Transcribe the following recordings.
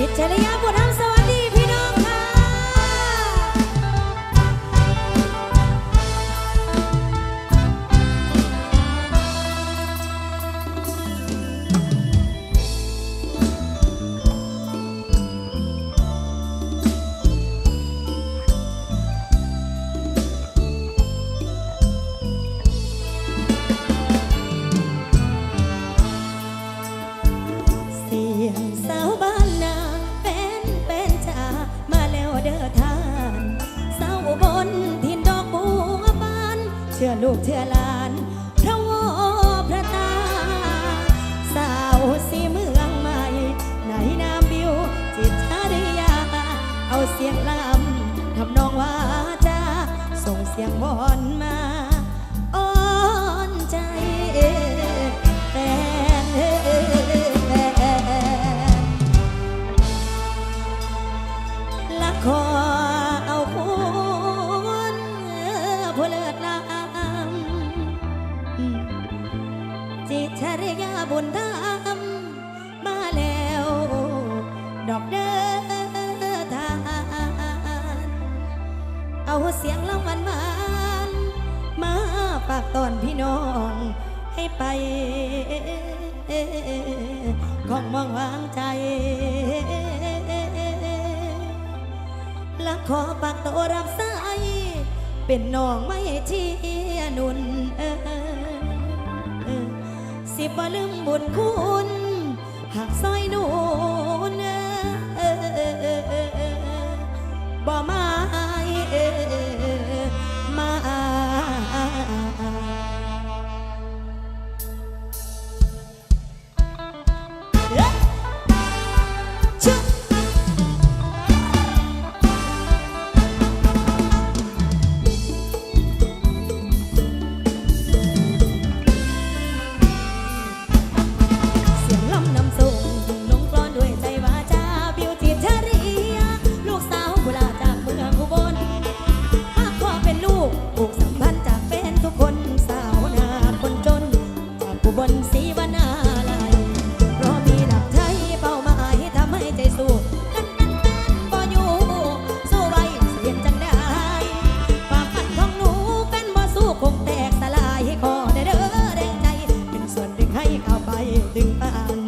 Italian, what I'm ลูกเทือลานพระวพระตา สาวสีเมืองใหม่ ไหนนามบิว จิตชาดยา เอาเสียงลำทำนองว่าจะส่งเสียงวอนมา จิตชริยาบุญธรรมมาแล้ว ดอกเดินทาน เอาเสียงลำวันมานมาฝากตอนพี่น้องให้ไป ของมองวางใจ และขอฝากตัวรับสายเป็นน้องไม่เทียนุนเอ สิบลืมบุญคุณ หากซอยนู ดึงให้เข้าไปดึงตาน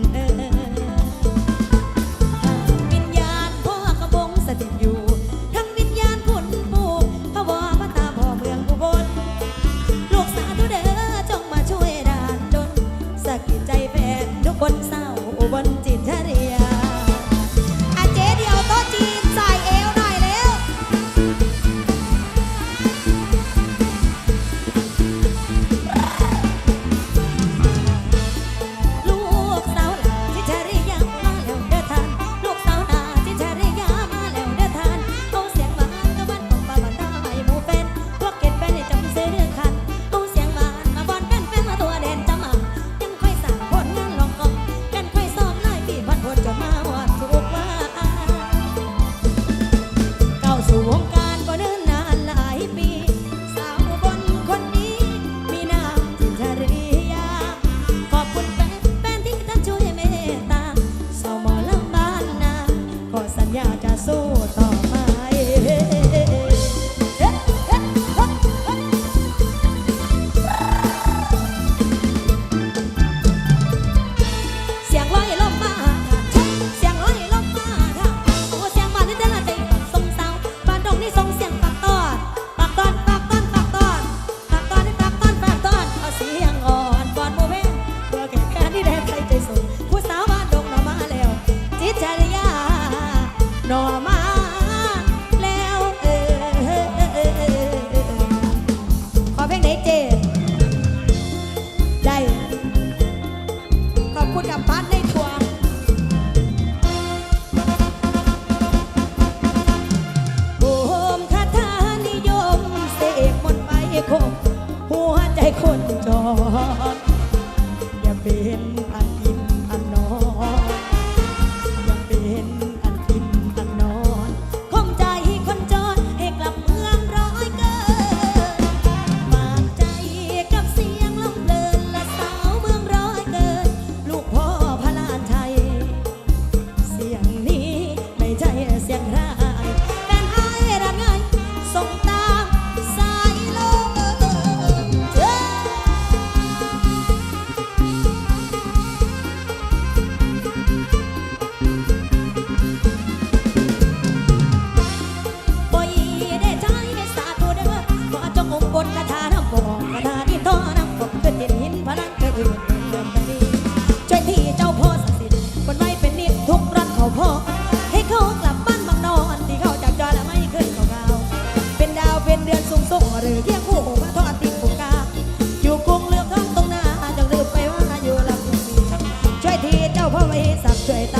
จ้าพ่อมเหสับช่วยตา